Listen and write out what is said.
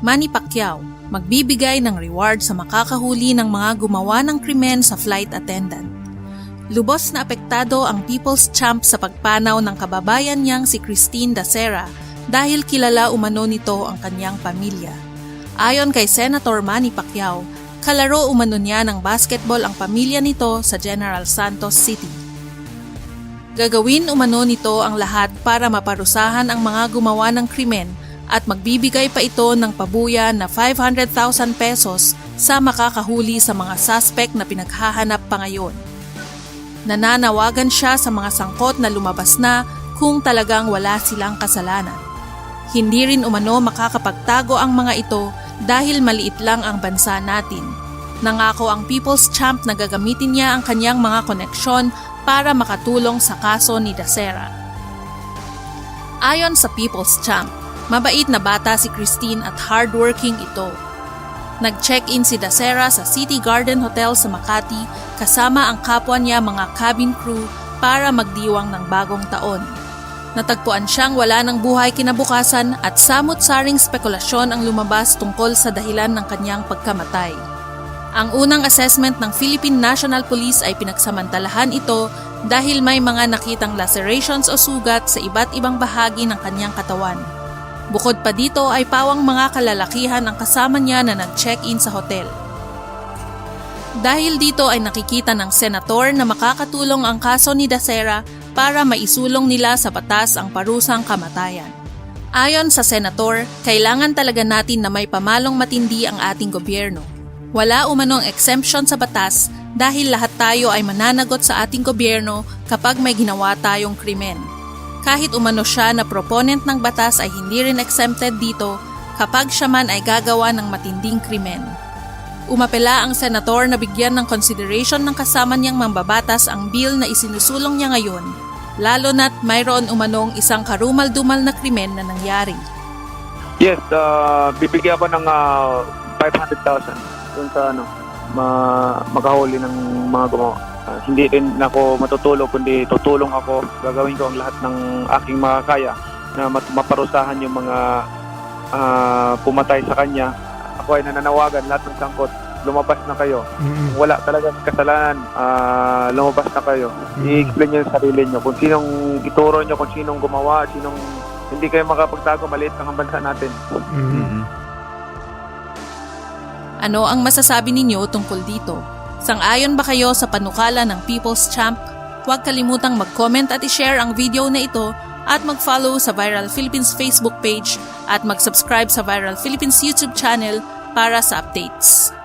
Manny Pacquiao, magbibigay ng reward sa makakahuli ng mga gumawa ng krimen sa flight attendant. Lubos na apektado ang People's Champ sa pagpanaw ng kababayan niyang si Christine Dacera dahil kilala umano nito ang kanyang pamilya. Ayon kay Senator Manny Pacquiao, kalaro umano niya ng basketball ang pamilya nito sa General Santos City. Gagawin umano nito ang lahat para maparusahan ang mga gumawa ng krimen at magbibigay pa ito ng pabuya na 500,000 pesos sa makakahuli sa mga suspect na pinaghahanap pa ngayon. Nananawagan siya sa mga sangkot na lumabas na kung talagang wala silang kasalanan. Hindi rin umano makakapagtago ang mga ito dahil maliit lang ang bansa natin. Nangako ang People's Champ na gagamitin niya ang kanyang mga koneksyon para makatulong sa kaso ni Dacera. Ayon sa People's Champ, mabait na bata si Christine at hardworking ito. Nag-check-in si Dacera sa City Garden Hotel sa Makati kasama ang kapwa niya mga cabin crew para magdiwang ng bagong taon. Natagpuan siyang wala ng buhay kinabukasan at samot-saring spekulasyon ang lumabas tungkol sa dahilan ng kanyang pagkamatay. Ang unang assessment ng Philippine National Police ay pinagsamantalahan ito dahil may mga nakitang lacerations o sugat sa iba't ibang bahagi ng kanyang katawan. Bukod pa dito ay pawang mga kalalakihan ang kasama niya na nag-check-in sa hotel. Dahil dito ay nakikita ng senator na makakatulong ang kaso ni Dacera para maisulong nila sa batas ang parusang kamatayan. Ayon sa senator, kailangan talaga natin na may pamalong matindi ang ating gobyerno. Wala umanong exemption sa batas dahil lahat tayo ay mananagot sa ating gobyerno kapag may ginawa tayong krimen. Kahit umano siya na proponent ng batas ay hindi rin exempted dito kapag siya man ay gagawa ng matinding krimen. Umapela ang senator na bigyan ng consideration ng kasama niyang mambabatas ang bill na isinusulong niya ngayon, lalo na't mayroon umanong isang karumal-dumal na krimen na nangyari. Yes, uh, bibigyan ko ng uh, 500,000 dun sa ano, ma ng mga gumawa. Ah, hindi rin ako matutulog kundi tutulong ako. Gagawin ko ang lahat ng aking makakaya na mat- maparusahan yung mga ah, pumatay sa kanya. Ako ay nananawagan lahat ng sangkot. Lumabas na kayo. Kung wala talagang kasalanan, ah, lumabas na kayo. I-explain nyo yung sarili nyo. Kung sinong ituro nyo, kung sinong gumawa, sinong hindi kayo makapagtago, maliit ang bansa natin. Ano ang masasabi ninyo tungkol dito? Sang-ayon ba kayo sa panukala ng People's Champ? Huwag kalimutang mag-comment at i-share ang video na ito at mag-follow sa Viral Philippines Facebook page at mag-subscribe sa Viral Philippines YouTube channel para sa updates.